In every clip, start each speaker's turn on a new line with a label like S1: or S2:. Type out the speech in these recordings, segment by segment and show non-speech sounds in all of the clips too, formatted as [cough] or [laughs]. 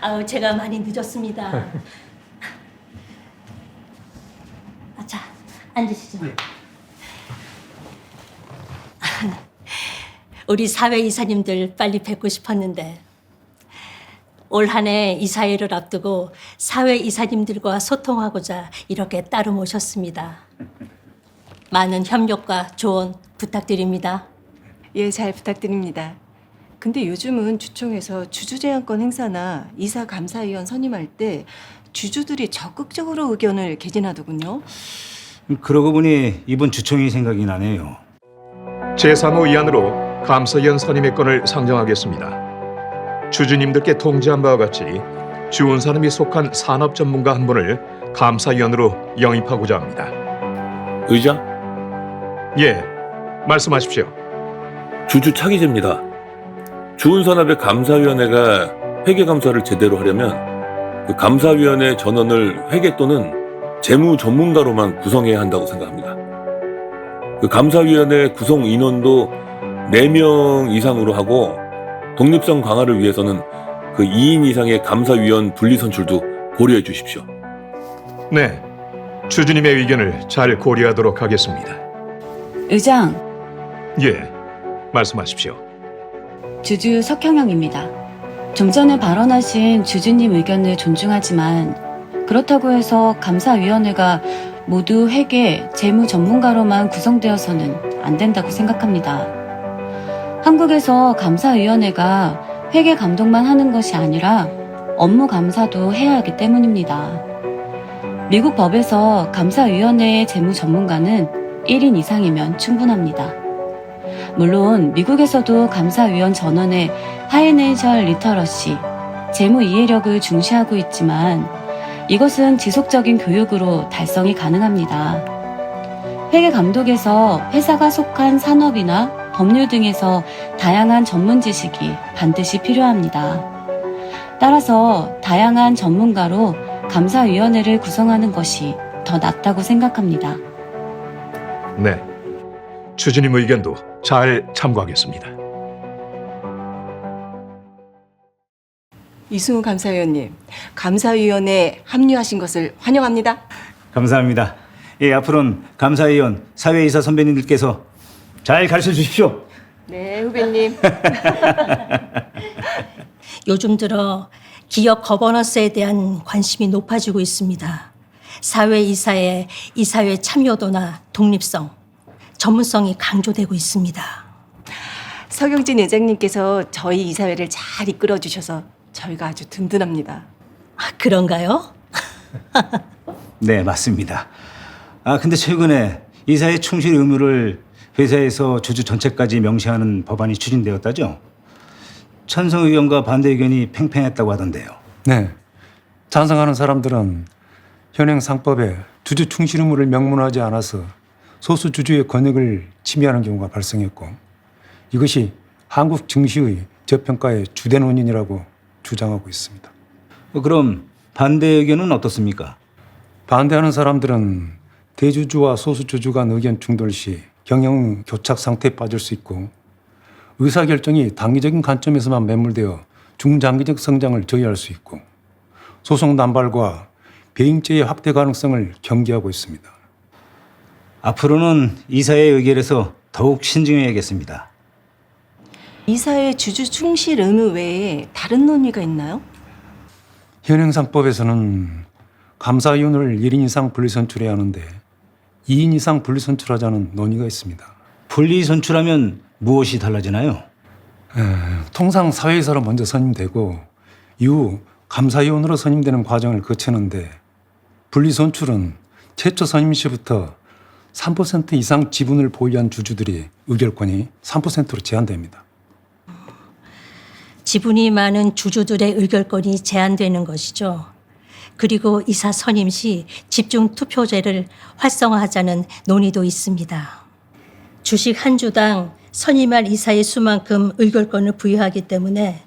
S1: 아우 제가 많이 늦었습니다. 아, 자 앉으시죠. [laughs] 우리 사회 이사님들 빨리 뵙고 싶었는데 올 한해 이사회를 앞두고 사회 이사님들과 소통하고자 이렇게 따로 모셨습니다. 많은 협력과 조언 부탁드립니다.
S2: 예, 잘 부탁드립니다. 근데 요즘은 주총에서 주주제한권 행사나 이사 감사위원 선임할 때 주주들이 적극적으로 의견을 개진하더군요.
S3: 그러고 보니 이번 주총이 생각이 나네요.
S4: 제3호 위안으로 감사위원 선임의 건을 상정하겠습니다. 주주님들께 통지한 바와 같이 주운 사람이 속한 산업 전문가 한 분을 감사위원으로 영입하고자 합니다.
S5: 의장
S4: 예, 말씀하십시오.
S5: 주주 차기제입니다. 주은산업의 감사위원회가 회계 감사를 제대로 하려면 그 감사위원회 전원을 회계 또는 재무 전문가로만 구성해야 한다고 생각합니다. 그 감사위원회 구성 인원도 4명 이상으로 하고 독립성 강화를 위해서는 그 2인 이상의 감사위원 분리 선출도 고려해 주십시오.
S4: 네, 주주님의 의견을 잘 고려하도록 하겠습니다.
S6: 의장,
S4: 예, 말씀하십시오.
S6: 주주 석형영입니다. 좀 전에 발언하신 주주님 의견을 존중하지만 그렇다고 해서 감사위원회가 모두 회계, 재무 전문가로만 구성되어서는 안 된다고 생각합니다. 한국에서 감사위원회가 회계 감독만 하는 것이 아니라 업무 감사도 해야 하기 때문입니다. 미국 법에서 감사위원회의 재무 전문가는 1인 이상이면 충분합니다. 물론 미국에서도 감사위원 전원의 파이낸셜 리터러시, 재무 이해력을 중시하고 있지만 이것은 지속적인 교육으로 달성이 가능합니다. 회계 감독에서 회사가 속한 산업이나 법률 등에서 다양한 전문 지식이 반드시 필요합니다. 따라서 다양한 전문가로 감사위원회를 구성하는 것이 더 낫다고 생각합니다.
S4: 네, 주주님 의견도 잘 참고하겠습니다.
S2: 이승우 감사위원님, 감사위원회에 합류하신 것을 환영합니다.
S3: 감사합니다. 예, 앞으로는 감사위원, 사회이사 선배님들께서 잘 가르쳐 주십시오.
S2: 네, 후배님. [laughs]
S1: 요즘 들어 기업 거버넌스에 대한 관심이 높아지고 있습니다. 사회 이사의 이사회 참여도나 독립성, 전문성이 강조되고 있습니다.
S2: 서경진 회장님께서 저희 이사회를 잘 이끌어 주셔서 저희가 아주 든든합니다.
S1: 아, 그런가요? [laughs]
S3: 네, 맞습니다. 아, 근데 최근에 이사의 충실 의무를 회사에서 주주 전체까지 명시하는 법안이 추진되었다죠? 찬성 의견과 반대 의견이 팽팽했다고 하던데요.
S7: 네. 찬성하는 사람들은 현행 상법에 주주 충실 의무를 명문화하지 않아서 소수 주주의 권익을 침해하는 경우가 발생했고 이것이 한국 증시의 저평가의 주된 원인이라고 주장하고 있습니다.
S3: 어, 그럼 반대 의견은 어떻습니까?
S7: 반대하는 사람들은 대주주와 소수주주 간 의견 충돌 시 경영 교착 상태에 빠질 수 있고 의사결정이 단기적인 관점에서만 매몰되어 중장기적 성장을 저해할 수 있고 소송 남발과 배임죄의 확대 가능성을 경계하고 있습니다.
S3: 앞으로는 이사의 의결에서 더욱 신중해야겠습니다.
S2: 이사회 주주 충실 의무 외에 다른 논의가 있나요?
S7: 현행상법에서는 감사위원을 1인 이상 분리선출해야 하는데 2인 이상 분리선출하자는 논의가 있습니다.
S3: 분리 선출하면 무엇이 달라지나요?
S7: 통상 사회이사로 먼저 선임되고 이후 감사위원으로 선임되는 과정을 거치는데 분리선출은 최초 선임 시부터 3% 이상 지분을 보유한 주주들이 의결권이 3%로 제한됩니다.
S1: 지분이 많은 주주들의 의결권이 제한되는 것이죠. 그리고 이사 선임 시 집중 투표제를 활성화하자는 논의도 있습니다. 주식 한 주당 선임할 이사의 수만큼 의결권을 부여하기 때문에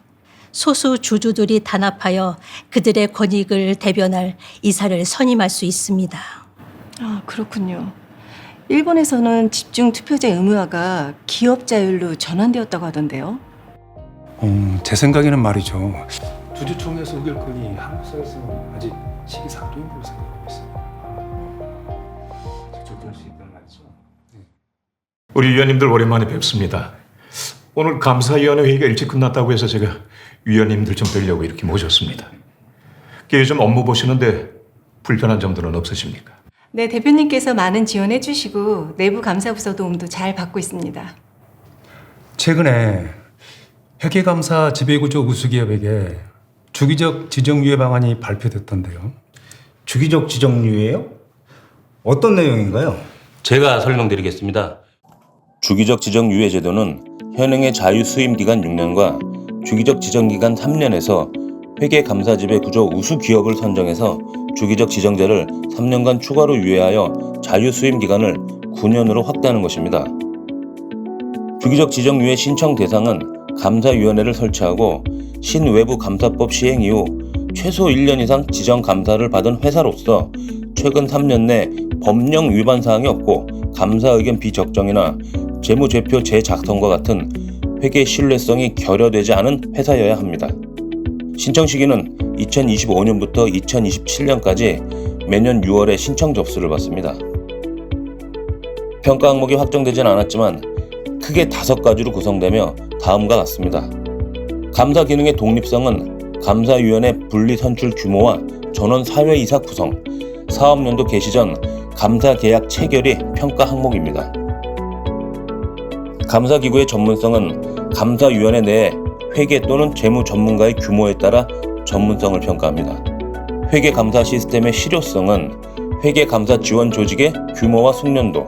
S1: 소수 주주들이 단합하여 그들의 권익을 대변할 이사를 선임할 수 있습니다.
S2: 아, 그렇군요. 일본에서는 집중 투표제 의무화가 기업 자율로 전환되었다고 하던데요.
S7: 음, 제 생각에는 말이죠. 주주총회에서 의결 건이 한국사에서는 아직 시기상조인 걸로 생각하고 있습니다.
S3: 직접 들을 수 있다는 말이죠.
S4: 우리 위원님들 오랜만에 뵙습니다. 오늘 감사위원회 회의가 일찍 끝났다고 해서 제가 위원님들 좀 뵈려고 이렇게 모셨습니다. 요즘 업무 보시는데 불편한 점들은 없으십니까?
S2: 네, 대표님께서 많은 지원해 주시고 내부 감사부서 도움도 잘 받고 있습니다.
S7: 최근에 회계감사 지배구조 우수기업에게 주기적 지정유예 방안이 발표됐던데요.
S3: 주기적 지정률이에요? 어떤 내용인가요?
S8: 제가 설명드리겠습니다. 주기적 지정 유예 제도는 현행의 자유 수임 기간 6년과 주기적 지정 기간 3년에서 회계 감사 지배 구조 우수 기업을 선정해서 주기적 지정제를 3년간 추가로 유예하여 자유 수임 기간을 9년으로 확대하는 것입니다. 주기적 지정 유예 신청 대상은 감사위원회를 설치하고 신외부 감사법 시행 이후 최소 1년 이상 지정 감사를 받은 회사로서 최근 3년 내 법령 위반 사항이 없고 감사 의견 비적정이나 재무제표 재작성과 같은 회계 신뢰성이 결여되지 않은 회사여야 합니다. 신청 시기는 2025년부터 2027년까지 매년 6월에 신청 접수를 받습니다. 평가 항목이 확정되진 않았지만 크게 다섯 가지로 구성되며 다음과 같습니다. 감사 기능의 독립성은 감사위원회 분리 선출 규모와 전원 사회 이사 구성, 사업연도 개시 전 감사 계약 체결이 평가 항목입니다. 감사기구의 전문성은 감사위원회 내에 회계 또는 재무 전문가의 규모에 따라 전문성을 평가합니다. 회계 감사 시스템의 실효성은 회계 감사 지원 조직의 규모와 숙련도,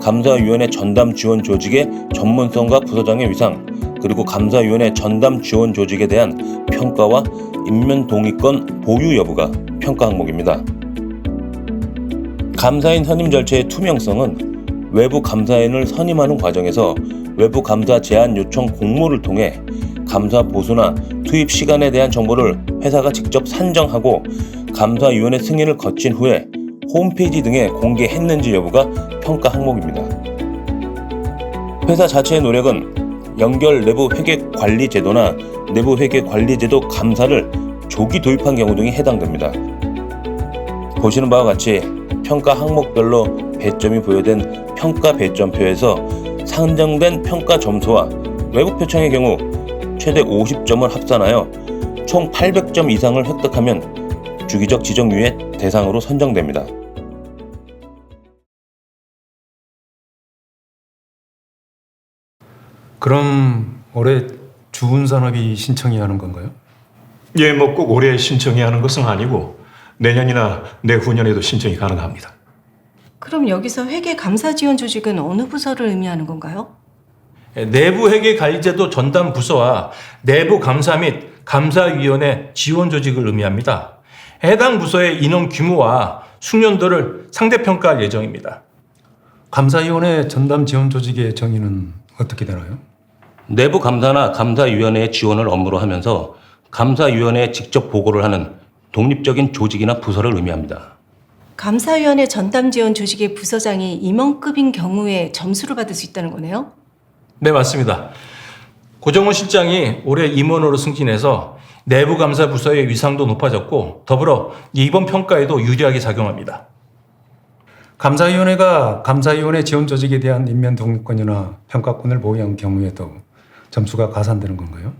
S8: 감사위원회 전담 지원 조직의 전문성과 부서장의 위상, 그리고 감사위원회 전담 지원 조직에 대한 평가와 인면 동의권 보유 여부가 평가 항목입니다. 감사인 선임 절차의 투명성은 외부 감사인을 선임하는 과정에서 외부 감사 제안 요청 공모를 통해 감사 보수나 투입 시간에 대한 정보를 회사가 직접 산정하고 감사위원회 승인을 거친 후에 홈페이지 등에 공개했는지 여부가 평가 항목입니다. 회사 자체의 노력은 연결 내부 회계 관리 제도나 내부 회계 관리 제도 감사를 조기 도입한 경우 등이 해당됩니다. 보시는 바와 같이 평가 항목별로 배점이 부여된 평가 배점표에서 상정된 평가 점수와 외부 표창의 경우 최대 50점을 합산하여 총 800점 이상을 획득하면 주기적 지정유예 대상으로 선정됩니다.
S7: 그럼 올해 주운산업이 신청해야 하는 건가요?
S4: 예, 뭐 꼭 올해 신청해야 하는 것은 아니고 내년이나 내후년에도 신청이 가능합니다.
S2: 그럼 여기서 회계 감사 지원 조직은 어느 부서를 의미하는 건가요?
S9: 내부 회계 관리제도 전담 부서와 내부 감사 및 감사위원회 지원 조직을 의미합니다. 해당 부서의 인원 규모와 숙련도를 상대 평가할 예정입니다.
S7: 감사위원회 전담 지원 조직의 정의는 어떻게 되나요?
S8: 내부 감사나 감사위원회의 지원을 업무로 하면서 감사위원회에 직접 보고를 하는 독립적인 조직이나 부서를 의미합니다.
S2: 감사위원회 전담 지원 조직의 부서장이 임원급인 경우에 점수를 받을 수 있다는 거네요?
S9: 네, 맞습니다. 고정훈 실장이 올해 임원으로 승진해서 내부 감사 부서의 위상도 높아졌고 더불어 이번 평가에도 유리하게 작용합니다.
S7: 감사위원회가 감사위원회 지원 조직에 대한 인면 독립권이나 평가권을 보유한 경우에도 점수가 가산되는 건가요?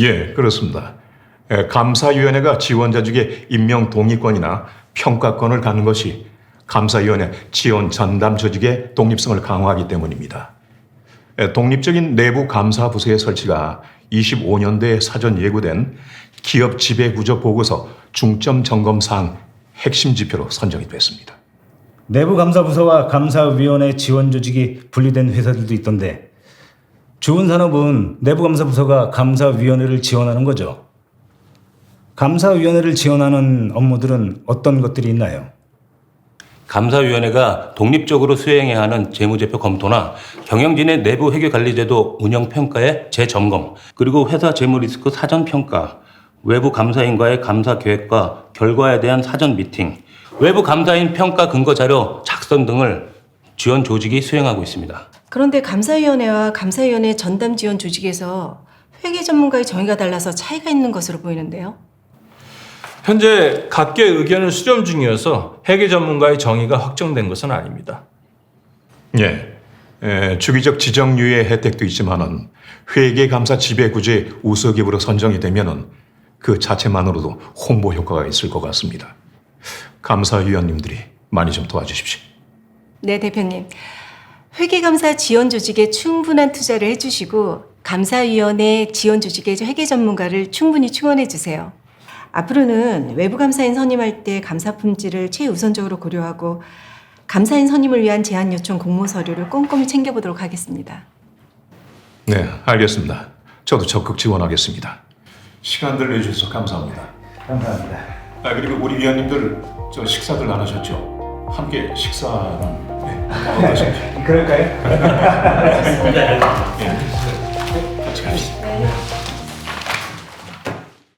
S4: 예, 그렇습니다. 예, 감사위원회가 지원자 중에 임명 동의권이나 평가권을 갖는 것이 감사위원회 지원 전담 조직의 독립성을 강화하기 때문입니다. 예, 독립적인 내부 감사 부서의 설치가 25년도에 사전 예고된 기업 지배 구조 보고서 중점 점검 사항 핵심 지표로 선정이 됐습니다.
S3: 내부 감사 부서와 감사위원회 지원 조직이 분리된 회사들도 있던데 주은 산업은 내부 감사 부서가 감사위원회를 지원하는 거죠. 감사위원회를 지원하는 업무들은 어떤 것들이 있나요?
S8: 감사위원회가 독립적으로 수행해야 하는 재무제표 검토나 경영진의 내부 회계관리제도 운영평가의 재점검, 그리고 회사 재무리스크 사전평가, 외부 감사인과의 감사 계획과 결과에 대한 사전 미팅, 외부 감사인 평가 근거 자료 작성 등을 지원 조직이 수행하고 있습니다.
S2: 그런데 감사위원회와 감사위원회 전담 지원 조직에서 회계 전문가의 정의가 달라서 차이가 있는 것으로 보이는데요.
S9: 현재 각계 의견을 수렴 중이어서 회계 전문가의 정의가 확정된 것은 아닙니다.
S4: 예. 에, 주기적 지정유예 혜택도 있지만은 회계 감사 지배구제 우수기업으로 선정이 되면은 그 자체만으로도 홍보 효과가 있을 것 같습니다. 감사위원님들이 많이 좀 도와주십시오.
S2: 네, 대표님. 회계감사 지원 조직에 충분한 투자를 해주시고 감사위원회 지원 조직의 회계 전문가를 충분히 충원해 주세요. 앞으로는 외부 감사인 선임할 때 감사 품질을 최우선적으로 고려하고 감사인 선임을 위한 제안 요청 공모 서류를 꼼꼼히 챙겨보도록 하겠습니다.
S4: 네, 알겠습니다. 저도 적극 지원하겠습니다. 시간들 내주셔서 감사합니다.
S3: 감사합니다.
S4: 아 그리고 우리 위원님들 저 식사들 안 하셨죠? 함께 식사는 네, 어떠신지? [laughs]
S3: 그럴까요? [laughs]
S4: 예.